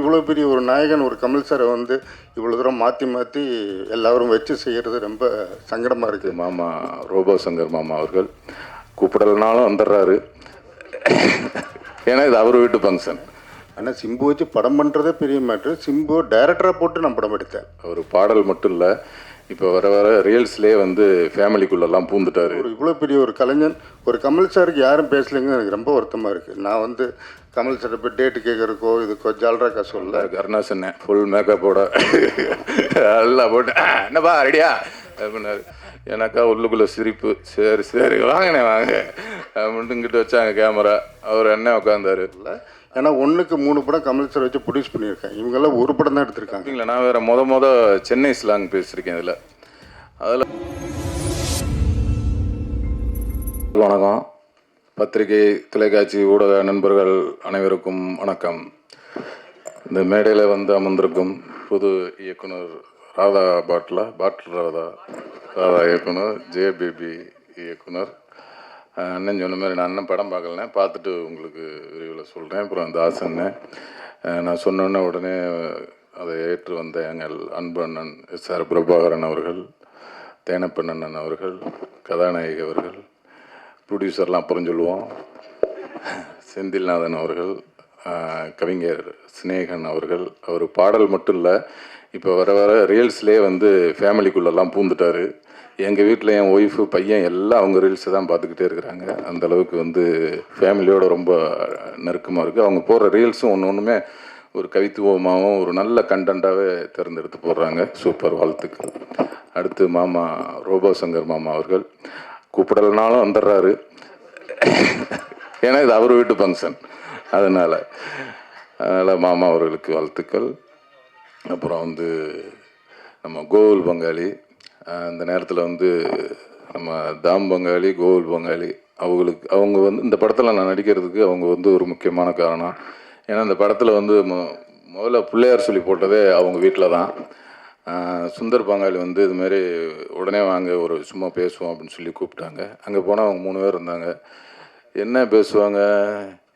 இவ்வளோ பெரிய ஒரு நாயகன் ஒரு கமல் சாரை வந்து இவ்வளோ தூரம் மாற்றி மாற்றி எல்லாரும் வச்சு செய்கிறது ரொம்ப சங்கடமாக இருக்குது மாமா ரோபோ சங்கர் மாமா அவர்கள் கூப்பிடலனாலும் வந்துடுறாரு. ஏன்னா இது அவர் வீட்டு ஃபங்க்ஷன் ஆனால் சிம்பு வச்சு படம் பண்ணுறதே பெரிய மேட்ரு சிம்பு டைரக்டராக போட்டு நான் படம் எடுத்தேன். அவர் பாடல் மட்டும் இல்லை இப்போ வர வர ரீல்ஸ்லேயே வந்து ஃபேமிலிக்குள்ளெல்லாம் பூந்துட்டாரு. ஒரு இவ்வளோ பெரிய ஒரு கலைஞன் ஒரு கமல் சாருக்கு யாரும் பேசலைங்க எனக்கு ரொம்ப வருத்தமாக இருக்குது நான் வந்து கமல் சார் இப்போ டேட்டு கேட்குறக்கோ இதுக்கோ ஜால்ராக்கா சொல்ல கருணாசன் ஃபுல் மேக்கப்போட எல்லாம் போட்டு "ஆ, என்னப்பா ரெடியா அப்படின்னாரு. எனக்கா உள்ளுக்குள்ள சிரிப்பு. சரி சரி வாங்கினே வாங்க. அப்படின்ட்டு இங்கிட்ட வச்சாங்க கேமரா அவர் என்ன உட்காந்தாரு ஏன்னா ஒன்றுக்கு மூணு படம் கமல் சார் வச்சு ப்ரொடியூஸ் பண்ணியிருக்கேன் இவங்கெல்லாம் ஒரு படம் தான் எடுத்திருக்காங்க. இல்லை நான் வேறு மொத மொத சென்னை ஸ்லாங் பேசியிருக்கேன் இதில். அதில் வணக்கம். பத்திரிகை தொலைக்காட்சி ஊடக நண்பர்கள் அனைவருக்கும் வணக்கம். இந்த மேடையில் வந்து அமர்ந்திருக்கும் புது இயக்குனர் ராதா பாட்லா பாட்ல ராதா ராதா இயக்குனர் ஜேபிபி இயக்குனர் அண்ணன் சொன்ன மாதிரி நான் அண்ணன் படம் பார்க்கலனே பார்த்துட்டு உங்களுக்கு விரிவில் சொல்கிறேன் அப்புறம் தாசன்னு நான் சொன்னோன்னே உடனே அதை ஏற்று வந்த எங்கள் அன்பு அண்ணன் எஸ் ஆர் பிரபாகரன் அவர்கள் தேனப்பண்ணன் அவர்கள் கதாநாயகி அவர்கள் ப்ரொடியூசர்லாம் அப்புறம் சொல்லுவோம். செந்தில்நாதன் அவர்கள் கவிஞர் சிநேகன் அவர்கள். அவர் பாடல் மட்டும் இல்லை இப்போ வர வர ரீல்ஸ்லேயே வந்து ஃபேமிலிக்குள்ளெல்லாம் பூந்துட்டார். எங்கள் வீட்டில் என் ஒய்ஃபு பையன் எல்லாம் அவங்க ரீல்ஸை தான் பார்த்துக்கிட்டே இருக்கிறாங்க. அந்த அளவுக்கு வந்து ஃபேமிலியோட ரொம்ப நெருக்கமாக இருக்குது அவங்க போடுற ரீல்ஸும் ஒன்று ஒன்றுமே ஒரு கவித்துவமாகவும் ஒரு நல்ல கண்டென்ட்டாகவே தேர்ந்தெடுத்து போடுறாங்க. சூப்பர் வாழ்த்துக்கள். அடுத்து மாமா ரோபோ சங்கர் மாமா அவர்கள். கூப்பிடலனாலும் வந்துடுறாரு. ஏன்னா இது அவர் வீட்டு ஃபங்க்ஷன் அதனால் அதனால் மாமா அவர்களுக்கு வாழ்த்துக்கள். அப்புறம் வந்து நம்ம கோகுல் பங்காளி அந்த நேரத்தில் வந்து நம்ம தாம் பங்காளி கோகுல் பங்காளி அவங்களுக்கு அவங்க வந்து இந்த படத்தில் நான் நடிக்கிறதுக்கு அவங்க வந்து ஒரு முக்கியமான காரணம். ஏன்னா இந்த படத்தில் வந்து மொ முதல்ல பிள்ளையார் சொல்லி போட்டதே அவங்க வீட்டில் தான். சுந்தர் பங்காளி வந்து இதுமாரி உடனே வாங்க ஒரு சும்மா பேசுவோம் அப்படின்னு சொல்லி கூப்பிட்டாங்க. அங்கே போனால் அவங்க மூணு பேர் இருந்தாங்க. என்ன பேசுவாங்க?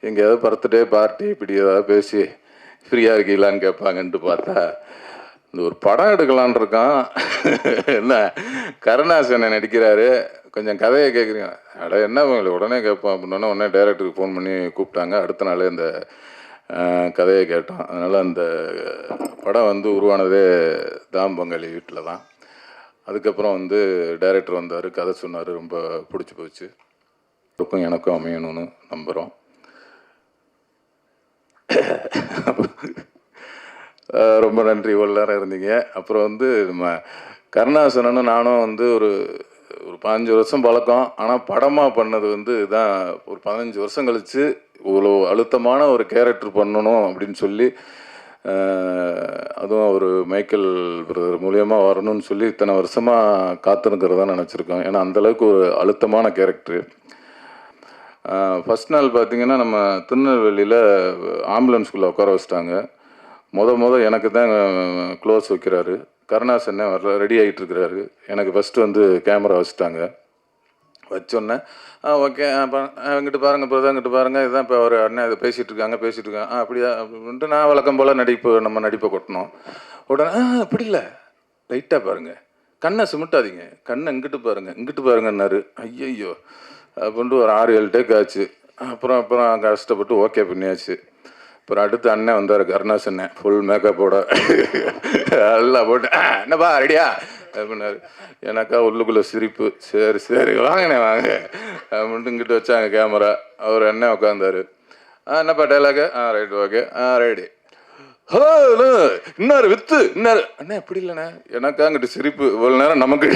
எங்கேயாவது பர்த்டே பார்ட்டி இப்படி ஏதாவது பேசி ஃப்ரீயாக இருக்கீங்களான்னு கேட்பாங்கன்ட்டு பார்த்தா இந்த ஒரு படம் எடுக்கலான் இருக்கான். என்ன கருணாசனை நடிக்கிறாரு. கொஞ்சம் கதையை கேட்குறீங்க அட என்ன உங்களுக்கு உடனே கேட்போம் அப்படின்னா உடனே டைரக்டருக்கு ஃபோன் பண்ணி கூப்பிட்டாங்க. அடுத்த நாளே இந்த கதையை கேட்டோம் அதனால் அந்த படம் வந்து உருவானதே தாம் பங்காளி வீட்டில் தான். அதுக்கப்புறம் வந்து டைரக்டர் வந்தார். கதை சொன்னார். ரொம்ப பிடிச்சி போச்சு. அவருக்கும் எனக்கும் அமையணும்னு நம்புகிறோம் ரொம்ப நன்றி இவ்வளோ நேரம் இருந்தீங்க. அப்புறம் வந்து நம்ம கருணாசனனும் நானும் வந்து ஒரு ஒரு பதினஞ்சு வருஷம் பழக்கம். ஆனால் படமாக பண்ணது வந்து இதான். ஒரு பதினஞ்சு வருஷம் கழித்து இவ்வளோ அழுத்தமான ஒரு கேரக்டர் பண்ணணும் அப்படின்னு சொல்லி அதுவும் ஒரு மைக்கேல் பிரதர் மூலியமாக வரணும்னு சொல்லி இத்தனை வருஷமாக காத்திருக்கிறதா நினச்சிருக்கோம். ஏன்னா அந்தளவுக்கு ஒரு அழுத்தமான கேரக்டர் ஃபஸ்ட் நாள் பார்த்தீங்கன்னா நம்ம திருநெல்வேலியில் ஆம்புலன்ஸ்குள்ளே உட்கார வச்சிட்டாங்க. முத முத எனக்கு தான் க்ளோஸ் வைக்கிறாரு. கருணாசன்னே வரல ரெடி ஆகிட்டு இருக்கிறாரு. எனக்கு ஃபஸ்ட்டு வந்து கேமரா வச்சுட்டாங்க. வச்சோன்னே ஆ ஓகே இங்கிட்டு பாருங்கள் இப்போ இங்கிட்டு பாருங்கள் இதுதான் இப்போ ஒரு அண்ணன் இதை பேசிகிட்டு இருக்காங்க பேசிகிட்டு இருக்காங்க. ஆ அப்படியா அப்படின்ட்டு நான் வழக்கம் போல் நடிப்பு நம்ம நடிப்பை கொட்டணும் உடனே ஆ அப்படி இல்லை. லைட்டாக பாருங்கள் கண்ணை சுமிட்டாதீங்க. கண்ணை இங்கிட்டு பாருங்கள் இங்கிட்டு பாருங்கன்னாரு. ஐயையோ. அப்படின்ட்டு ஒரு ஆறு ஏழு டேக் ஆச்சு. அப்புறம் அப்புறம் கஷ்டப்பட்டு ஓகே பண்ணியாச்சு. அப்புறம் அடுத்து அண்ணன் வந்தார் கருணாஸ் அண்ணன். ஃபுல் மேக்கப்போட எல்லாம் போட்டு என்னப்பா ரெடியா அப்படின்னாரு எனக்கா உள்ளுக்குள்ள சிரிப்பு. சரி சரி வாங்கண்ணே வாங்க. அப்படின்ட்டு இங்கிட்ட வச்சாங்க கேமரா அவர் அண்ணன் உட்காந்தாரு ஆ என்னப்பா டைலாகு ஆ ரைட் ஓகே ஆ ரெடி இன்னாரு வித்து இன்னாரு. அண்ணா எப்படி இல்லைண்ணே. எனக்கா அங்கிட்டு சிரிப்பு. இவ்வளோ நேரம் நமக்கு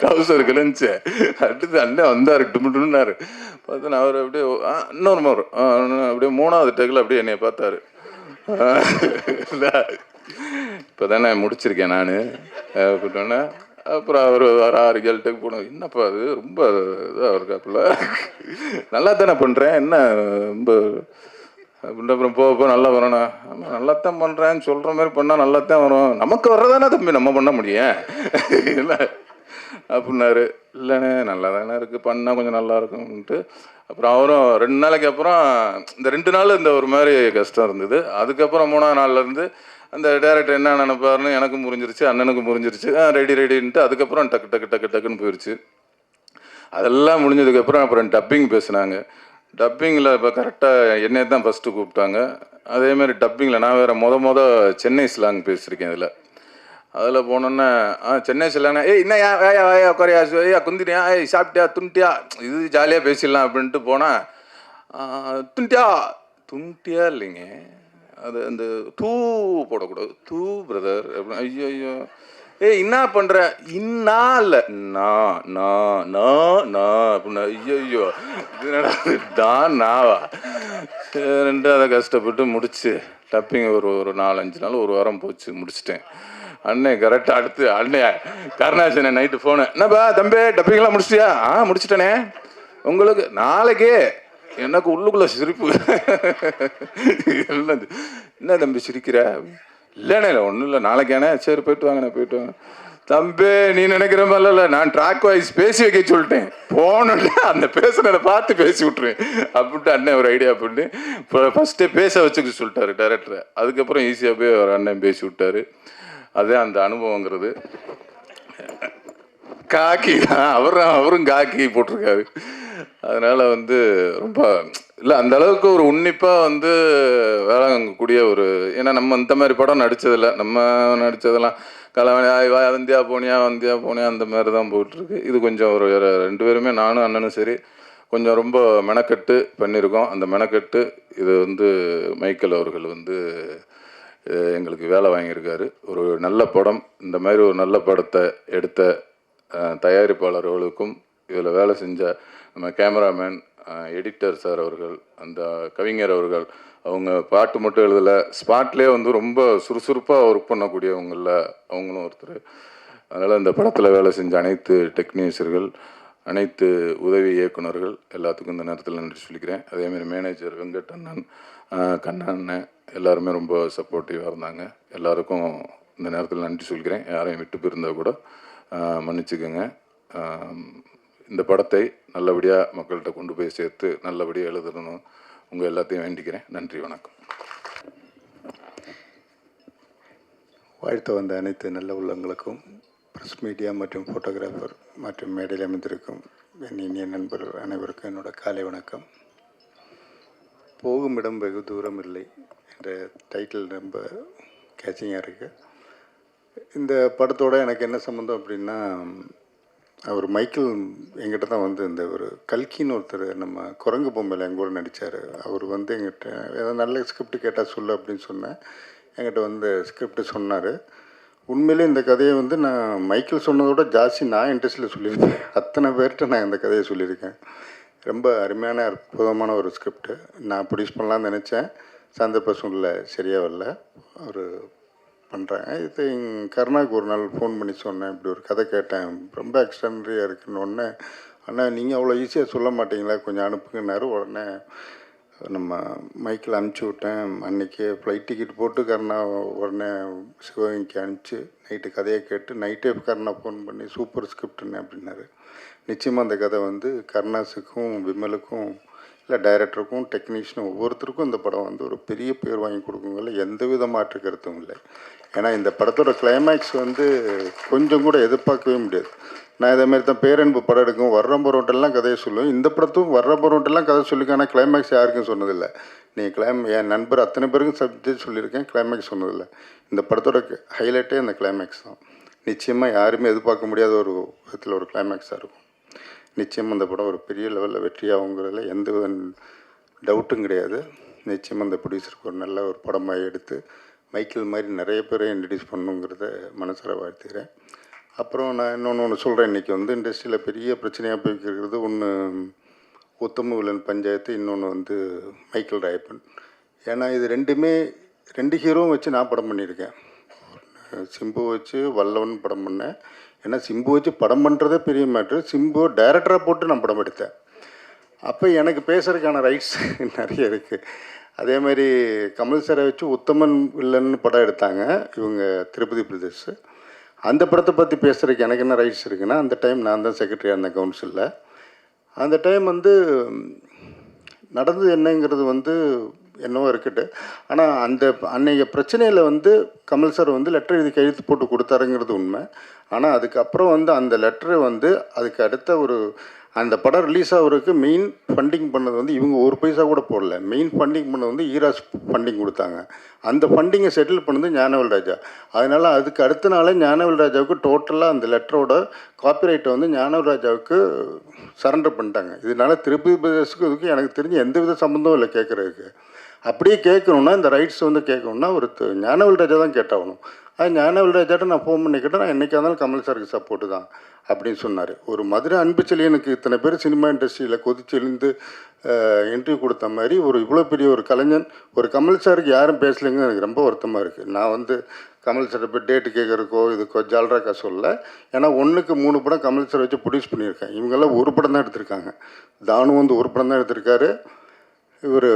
டவுசர் கிழிஞ்சு அடுத்து அண்ணன் வந்தார் டுமுட்டுனாரு பார்த்தா அவர் அப்படியே ஆ இன்னொரு முறை. அப்படியே மூணாவது டேக்கில் அப்படியே என்னைய பார்த்தாரு. இப்போ தானே முடிச்சிருக்கேன் நான். அப்படின்னோடனே அப்புறம் அவர் வர ஆறு கேள்ட்டுக்கு போனோம். என்னப்பா அது? ரொம்ப இதாக இருக்காப்புல. நல்லா தானே பண்ணுறேன் என்ன ரொம்ப அப்புறம் போக போக நல்லா வரணும் ஆமாம் நல்லாத்தான் பண்ணுறேன்னு சொல்கிற மாதிரி பண்ணால் நல்லாத்தான் வரும். நமக்கு வர்றதானே தம்பி நம்ம பண்ண முடியும். இல்லை அப்படின்னாரு. இல்லைண்ணே நல்லா தானே இருக்குது பண்ணால் கொஞ்சம் நல்லா இருக்கும்ன்ட்டு. அப்புறம் அவரும் ரெண்டு நாளைக்கு அப்புறம் இந்த ரெண்டு நாள் இந்த ஒரு மாதிரி கஷ்டம் இருந்தது. அதுக்கப்புறம் மூணாவது நாள்லேருந்து அந்த டேரக்டர் என்ன நினைப்பாருன்னு எனக்கும் புரிஞ்சிருச்சு அண்ணனுக்கும் புரிஞ்சிருச்சு. ரெடி ரெடின்ட்டு அதுக்கப்புறம் டக்கு டக்கு டக்கு டக்குன்னு போயிடுச்சு அதெல்லாம் முடிஞ்சதுக்கப்புறம் அப்புறம் டப்பிங் பேசுனாங்க. டப்பிங்கில் இப்போ கரெக்டாக என்னை தான் ஃபஸ்ட்டு கூப்பிட்டாங்க. அதேமாதிரி டப்பிங்கில் நான் வேறு மொத மொத சென்னை ஸ்லாங் பேசியிருக்கேன் இதில். அதில் போனோன்னே ஆ சென்னை ஸ்லாங் ஏய் என்ன ஏன் ஏயா ஏயா குறையா ஏயா குந்திரியா ஏய் சாப்பிட்டியா? துண்டியா? இது ஜாலியாக பேசிடலாம் அப்படின்ட்டு போனால் துண்டியா? துண்டியா இல்லைங்க. அது அந்த தூ போடக்கூடாது. தூ பிரதர் அப்படின்னு ஐயோ ஐயோ ஏய் என்ன பண்ற? இன்னா இல்ல நான் நான் நான் நான் அப்படின்னா ஐயோ தான் நான் நாவா? ரெண்டு அதை கஷ்டப்பட்டு முடிச்சு. டப்பிங் ஒரு ஒரு நாலஞ்சு நாள் ஒரு வாரம் போச்சு முடிச்சிட்டேன். அண்ணே கரெக்டாக அடுத்து அண்ணே கருணாசன நைட்டு ஃபோனு என்னப்பா தம்பி டப்பிங்லாம் முடிச்சிட்டியா? ஆ முடிச்சிட்டேனே. உங்களுக்கு நாளைக்கே எனக்கு உள்ளுக்குள்ள சிரிப்பு. என்னது? என்ன தம்பி சிரிக்கிற? இல்லைண்ணே இல்லை ஒன்றும் இல்லை. நாளைக்கானே சரி போயிட்டு வாங்கண்ணே போயிட்டு வாங்க. தம்பி நீ நினைக்கிற மாதிரி இல்லை. நான் ட்ராக் வைஸ் பேசி வைக்க சொல்லிட்டேன். போனோடனே அந்த பேசுனதை பார்த்து பேசி விட்ருவேன் அப்படின்ட்டு அண்ணன் ஒரு ஐடியா பண்ணி இப்போ ஃபஸ்ட்டே பேச வச்சுக்க சொல்லிட்டாரு டேரக்டரை அதுக்கப்புறம் ஈஸியாக போய் ஒரு அண்ணன் பேசி விட்டாரு. அதே அந்த அனுபவங்கிறது. காக்கி தான். அவரும் அவரும் காக்கி போட்டிருக்காரு. அதனால் வந்து ரொம்ப இல்லை அந்த அளவுக்கு ஒரு உன்னிப்பாக வந்து வேலை ஒரு ஏன்னா நம்ம இந்த மாதிரி படம் நடித்ததில்ல நம்ம நடித்ததெல்லாம் கலவணி ஆய்வா அந்தியா வந்தியா போனியா வந்தியா போனியா அந்த மாதிரி தான் போயிட்டுருக்கு. இது கொஞ்சம் ஒரு ரெண்டு பேருமே நானும் அண்ணனும் சரி கொஞ்சம் ரொம்ப மெனக்கட்டு பண்ணியிருக்கோம். அந்த மெனக்கட்டு இது வந்து மைக்கேல் அவர்கள் வந்து எங்களுக்கு வேலை வாங்கியிருக்காரு. ஒரு நல்ல படம். இந்த மாதிரி ஒரு நல்ல படத்தை எடுத்த தயாரிப்பாளர்களுக்கும் இதில் வேலை செஞ்ச நம்ம கேமராமேன் எடிட்டர் சார் அவர்கள் அந்த கவிஞர் அவர்கள் அவங்க பாட்டு மட்டும் எழுதலை ஸ்பாட்லேயே வந்து ரொம்ப சுறுசுறுப்பாக ஒர்க் பண்ணக்கூடியவங்களில் அவங்களும் ஒருத்தர். அதனால் இந்த படத்தில் வேலை செஞ்ச அனைத்து டெக்னீஷியர்கள் அனைத்து உதவி இயக்குனர்கள் எல்லாத்துக்கும் இந்த நேரத்தில் நன்றி சொல்லிக்கிறேன். அதேமாதிரி மேனேஜர் வெங்கட் அண்ணன் ஆஹ் எல்லாருமே ரொம்ப சப்போர்ட்டிவாக இருந்தாங்க. எல்லாருக்கும் இந்த நேரத்தில் நன்றி சொல்கிறேன் யாரையும் விட்டு போயிருந்தால் கூட மன்னிச்சுக்கோங்க. இந்த படத்தை நல்லபடியாக மக்கள்கிட்ட கொண்டு போய் சேர்த்து நல்லபடியாக எழுதணும் உங்கள் எல்லாத்தையும் வேண்டிக்கிறேன். நன்றி வணக்கம். வாழ்த்து வந்த அனைத்து நல்ல உள்ளங்களுக்கும் ப்ரெஸ் மீடியா மற்றும் ஃபோட்டோகிராஃபர் மற்றும் மேடையில் அமைந்திருக்கும் என் இனிய நண்பர்கள் அனைவருக்கும் என்னோட காலை வணக்கம். போகும் இடம் வெகு தூரம் இல்லை என்ற டைட்டில் ரொம்ப கேச்சிங்காக இருக்குது இந்த படத்தோட எனக்கு என்ன சம்மந்தம் அப்படின்னா அவர் மைக்கேல் எங்கிட்ட தான் வந்து இந்த ஒரு கல்கின்னு ஒருத்தர் நம்ம குரங்கு பொம்மையில் எங்கூட நடித்தார் அவர் வந்து எங்கிட்ட ஏதாவது நல்ல ஸ்கிரிப்ட் கேட்டால் சொல்லு அப்படின்னு சொன்னேன். என்கிட்ட வந்து ஸ்கிரிப்ட் சொன்னார். உண்மையிலே இந்த கதையை வந்து நான் மைக்கேல் சொன்னதோட ஜாஸ்தி நான் இன்ட்ரெஸ்டில் சொல்லியிருக்கேன். அத்தனை பேர்கிட்ட நான் இந்த கதையை சொல்லியிருக்கேன். ரொம்ப அருமையான அற்புதமான ஒரு ஸ்கிரிப்ட் நான் ப்ரொடியூஸ் பண்ணலான்னு நினச்சேன். சந்தர்ப்ப சூழ்நிலை சரியாக வரல. அவர் பண்ணுறேன் இது கருணாக்கு ஒரு நாள் ஃபோன் பண்ணி சொன்னேன். இப்படி ஒரு கதை கேட்டேன். ரொம்ப எக்ஸ்டனரியாக இருக்குன்னு உடனே ஆனால் நீங்கள் அவ்வளோ ஈஸியாக சொல்ல மாட்டீங்களா? கொஞ்சம் அனுப்புங்கன்னாரு உடனே நம்ம மைக்கில் அனுப்பிச்சி விட்டேன். அன்றைக்கி ஃப்ளைட் டிக்கெட் போட்டு கருணா உடனே சிவகங்கைக்கு அனுப்பிச்சு நைட்டு கதையை கேட்டு நைட்டே கருணா ஃபோன் பண்ணி சூப்பர் ஸ்கிரிப்ட்னு அப்படின்னாரு. நிச்சயமாக அந்த கதை வந்து கர்ணாஸுக்கும் விமலுக்கும் இல்லை டைரக்டருக்கும் டெக்னீஷியனும் ஒவ்வொருத்தருக்கும் இந்த படம் வந்து ஒரு பெரிய பேர் வாங்கி கொடுக்குங்கல்ல எந்த வித மாற்று கருத்தும் இல்லை. ஏன்னா இந்த படத்தோட கிளைமேக்ஸ் வந்து கொஞ்சம் கூட எதிர்பார்க்கவே முடியாது. நான் இதே மாதிரி தான் பேரன்பு படம் எடுக்கும் வர்ற போகிறோட்டெல்லாம் கதையை சொல்லுவேன் இந்த படத்தும் வர்ற போகிறோட்டெல்லாம் கதை சொல்லிக்கான கிளைமேக்ஸ் யாருக்கும் சொன்னதில்லை. நீங்கள் கிளைம் என் நண்பர் அத்தனை பேருக்கும் சப்ஜெக்ட் சொல்லியிருக்கேன் கிளைமேக்ஸ் சொன்னதில்லை. இந்த படத்தோட ஹைலைட்டே அந்த கிளைமேக்ஸ் தான். நிச்சயமாக யாருமே எதிர்பார்க்க முடியாத ஒரு விதத்தில் ஒரு கிளைமேக்ஸாக இருக்கும். நிச்சயம் அந்த படம் ஒரு பெரிய லெவலில் வெற்றியாகுங்கிறதுல எந்த டவுட்டும் கிடையாது. நிச்சயம் அந்த ப்ரொடியூசருக்கு ஒரு நல்ல ஒரு படமாக எடுத்து மைக்கேல் மாதிரி நிறைய பேரை இன்ட்ரடியூஸ் பண்ணுங்கிறத மனசார வாழ்த்துக்கிறேன் அப்புறம் நான் இன்னொன்று ஒன்று சொல்கிறேன் இன்றைக்கி வந்து இண்டஸ்ட்ரியில் பெரிய பிரச்சனையாக போய்க்கிறது ஒன்று உத்தம வில்லன் பஞ்சாயத்து இன்னொன்று வந்து மைக்கேல் ராயப்பன். ஏன்னா இது ரெண்டுமே ரெண்டு ஹீரோவும் வச்சு நான் படம் பண்ணியிருக்கேன். சிம்பு வச்சு வல்லவன் படம் பண்ணேன். ஏன்னா சிம்பு வச்சு படம் பண்ணுறதே பெரிய மேட்ரு சிம்பு டைரக்டராக போட்டு நான் படம் எடுத்தேன். அப்போ எனக்கு பேசுகிறதுக்கான ரைட்ஸ் நிறைய இருக்குது அதே மாதிரி கமல் சாரை வச்சு உத்தமன் வில்லன்னு படம் எடுத்தாங்க இவங்க திருப்பதி பிரதேஷ் அந்த படத்தை பற்றி பேசுகிறதுக்கு எனக்கு என்ன ரைட்ஸ் இருக்குன்னா அந்த டைம் நான் தான் செக்ரட்டரியாக இருந்தேன் கவுன்சிலில் அந்த டைம் வந்து நடந்தது என்னங்கிறது வந்து என்னவோ இருக்கட்டு. ஆனால் அந்த அன்னைய பிரச்சனையில் வந்து கமல் சார் வந்து லெட்டர் எழுதி கையெழுத்து போட்டு கொடுத்தாருங்கிறது உண்மை. ஆனால் அதுக்கப்புறம் வந்து அந்த லெட்டரை வந்து அதுக்கு அடுத்த ஒரு அந்த படம் ரிலீஸ் ஆகிறதுக்கு மெயின் ஃபண்டிங் பண்ணது வந்து இவங்க ஒரு பைசா கூட போடல. மெயின் ஃபண்டிங் பண்ணது வந்து ஈராஸ் ஃபண்டிங் கொடுத்தாங்க. அந்த ஃபண்டிங்கை செட்டில் பண்ணது ஞானவேல் ராஜா. அதனால் அதுக்கு அடுத்த நாளே ஞானவேல் ராஜாவுக்கு டோட்டலாக அந்த லெட்டரோட காப்பிரைட்டை வந்து ஞானவேல் ராஜாவுக்கு சரண்டர் பண்ணிட்டாங்க. இதனால திருப்பதி பிரதேசத்துக்கு இதுக்கு எனக்கு தெரிஞ்சு எந்த வித சம்மந்தமும் இல்லை கேட்குறதுக்கு அப்படியே கேட்கணுன்னா இந்த ரைட்ஸ் வந்து கேட்கணுன்னா ஒரு ஞானவல் ராஜா தான் கேட்டாகணும். அது ஞானவல் ராஜாட்ட நான் ஃபோன் பண்ணி கேட்டேன் நான் என்றைக்கா இருந்தாலும் கமல் சாருக்கு சப்போர்ட்டு தான் அப்படின்னு சொன்னார். ஒரு மதுரை அன்பு செழியனுக்கு இத்தனை பேர் சினிமா இண்டஸ்ட்ரியில் கொதிச்செழுந்து இன்டர்வியூ கொடுத்த மாதிரி ஒரு இவ்வளோ பெரிய ஒரு கலைஞன் ஒரு கமல் சாருக்கு யாரும் பேசலைங்க எனக்கு ரொம்ப வருத்தமாக இருக்குது நான் வந்து கமல் சார் போய் டேட்டு கேட்குறக்கோ இதுக்கோ ஜால்ராக்கா சொல்ல ஏன்னா ஒன்றுக்கு மூணு படம் கமல் சார் வச்சு ப்ரொடியூஸ் பண்ணியிருக்கேன். இவங்கெல்லாம் ஒரு படம் தான் எடுத்திருக்காங்க. தானு வந்து ஒரு படம் தான் எடுத்திருக்காரு. இவர்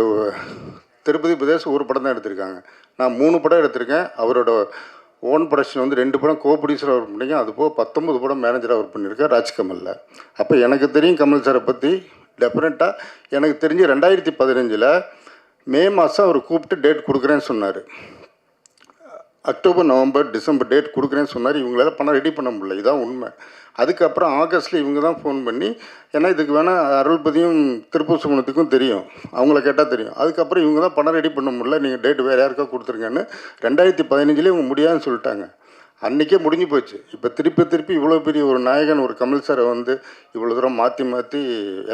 திருப்பதி பிரதேஷ் ஒரு படம் தான் எடுத்திருக்காங்க. நான் மூணு படம் எடுத்திருக்கேன். அவரோட ஓன் ப்ரொடக்ஷன் வந்து ரெண்டு படம் கோ ப்ரொடியூசராக ஒர்க் பண்ணிருக்கேன். அது போக பத்தொம்பது படம் மேனேஜராக ஒர்க் பண்ணியிருக்கேன் ராஜ்கமலில். அப்போ எனக்கு தெரியும் கமல் சாரை பற்றி டெஃபினட்டாக எனக்கு தெரிஞ்சு ரெண்டாயிரத்தி பதினஞ்சில் மே மாதம் அவர் கூப்பிட்டு டேட் கொடுக்குறேன்னு சொன்னார். அக்டோபர் நவம்பர் டிசம்பர் டேட் கொடுக்குறேன்னு சொன்னார். இவங்களால பணம் ரெடி பண்ண முடியல. இதான் உண்மை. அதுக்கப்புறம் ஆகஸ்ட்டில் இவங்க தான் ஃபோன் பண்ணி ஏன்னா இதுக்கு வேணால் அருள்பதியும் திருப்பூர் சுமணத்துக்கும் தெரியும். அவங்கள கேட்டால் தெரியும். அதுக்கப்புறம் இவங்க தான் பணம் ரெடி பண்ண முடியல. நீங்கள் டேட் வேறு யாருக்கா கொடுத்துருங்கன்னு ரெண்டாயிரத்தி பதினஞ்சுலேயே இவங்க முடியாதுன்னு சொல்லிட்டாங்க. அன்றைக்கே முடிஞ்சு போச்சு. இப்போ திருப்பி திருப்பி இவ்வளோ பெரிய ஒரு நாயகன் ஒரு கமல் சாரை வந்து இவ்வளோ தூரம் மாற்றி மாற்றி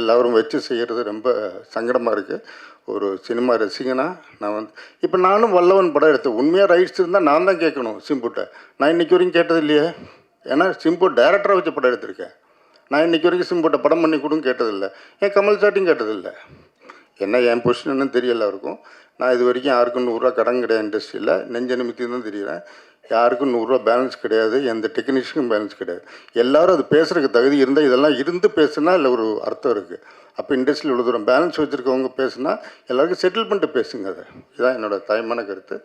எல்லாரும் வச்சு செய்கிறது ரொம்ப சங்கடமாக இருக்குது ஒரு சினிமா ரசிகனா நான் வந்து இப்போ நானும் வல்லவன் படம் எடுத்தேன் உண்மையாக ரைட்ஸ் இருந்தால் நான் தான் கேட்கணும் சிம்புட்டை. நான் இன்றைக்கி வரைக்கும் கேட்டது இல்லையே. ஏன்னா சிம்பு டேரக்டராக வச்சு படம் எடுத்திருக்கேன். நான் இன்னைக்கு வரைக்கும் சிம்புட்டை படம் பண்ணி கொடுன்னு கேட்டதில்லை ஏன் கமல் சாட்டியும் கேட்டதில்லை என்ன என் பொசிஷன் என்னன்னு தெரியல இருக்கும் நான் இது வரைக்கும் யாருக்கும் நூறுரூவா கடன் கிடையாது இண்டஸ்ட்ரியில் நெஞ்ச நிமித்தி தான் தெரியுறேன். யாருக்கும் நூறுரூவா பேலன்ஸ் கிடையாது எந்த டெக்னீஷியனுக்கும் பேலன்ஸ் கிடையாது. எல்லாரும் அது பேசுகிறதுக்கு தகுதி இருந்தால் இதெல்லாம் இருந்து பேசுனா இல்லை ஒரு அர்த்தம் இருக்குது அப்போ இண்டஸ்ட்ரியில் இவ்வளோ தூரம் பேலன்ஸ் வச்சுருக்கவங்க பேசுனா எல்லாருக்கும் செட்டில் பண்ணிட்டு பேசுங்க அதை. இதுதான் என்னோட தாய்மான கருத்து.